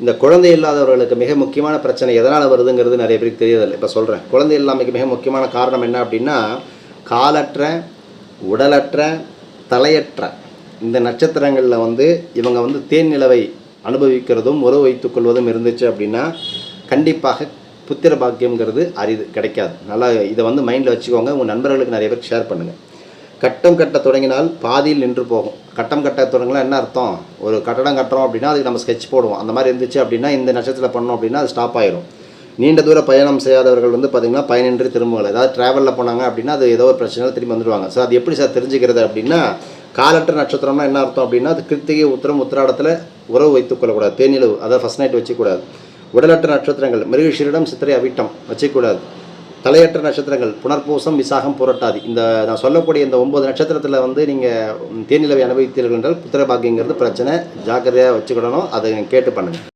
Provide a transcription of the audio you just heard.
இந்த குழந்தை இல்லாதவர்களுக்கு மிக முக்கியமான பிரச்சனை எதனால் வருதுங்கிறது நிறைய பேருக்கு தெரியதில்லை. இப்போ சொல்கிறேன் குழந்தை இல்லாமைக்கு மிக முக்கியமான காரணம் என்ன அப்படின்னா காலற்ற உடலற்ற தலையற்ற. இந்த நட்சத்திரங்களில் வந்து இவங்க வந்து தேன் நிலவை அனுபவிக்கிறதும் உறவு வைத்துக் கொள்வதும் இருந்துச்சு அப்படின்னா கண்டிப்பாக புத்திர பாக்கியங்கிறது அரிது கிடைக்காது. நல்லா இதை வந்து மைண்டில் வச்சுக்கோங்க. உங்கள் நண்பர்களுக்கு நிறைய பேருக்கு ஷேர் பண்ணுங்கள் கட்டம் கட்ட தொடங்கினால் பாதியில் நின்று போகும். கட்டம் கட்ட தொடங்கினா என்ன அர்த்தம்? ஒரு கட்டடம் கட்டுறோம் அப்படின்னா அதுக்கு நம்ம ஸ்கெட்ச் போடுவோம். அந்த மாதிரி இருந்துச்சு அப்படின்னா இந்த நட்சத்திரத்தில் பண்ணோம் அப்படின்னா அது ஸ்டாப் ஆயிடும் நீண்ட தூர பயணம் செய்யாதவர்கள் வந்து பார்த்திங்கன்னா பயனின்றி திரும்புவாங்க. ஏதாவது ட்ராவலில் போனாங்க அப்படின்னா அது ஏதோ ஒரு பிரச்சனையில் திரும்பி வந்துடுவாங்க சார் அது எப்படி சார் தெரிஞ்சுக்கிறது அப்படின்னா காலற்ற நட்சத்திரம்னா என்ன அர்த்தம் அப்படின்னா அது கிருத்திகை உத்தரம் உத்திராடத்தில் உறவு வைத்துக் கொள்ளக்கூடாது. தேனிலவு அதாவது ஃபஸ்ட் நைட் வச்சுக்கூடாது உடலற்ற நட்சத்திரங்கள் மிருகஷீரிடம் சித்திரை அவிட்டம் வச்சுக்கூடாது தலையற்ற நட்சத்திரங்கள் புனர்பூசம் விசாகம் புரட்டாதி. இந்த நான் சொல்லக்கூடிய இந்த ஒன்பது நட்சத்திரத்தில் வந்து நீங்கள் தேனிலவை அனுபவித்தீர்கள் என்றால் புத்திர பாக்கியங்கிறது பிரச்சனை. ஜாக்கிரதையாக வச்சுக்கிடணும். அதை கேட்டு பண்ணுங்கள்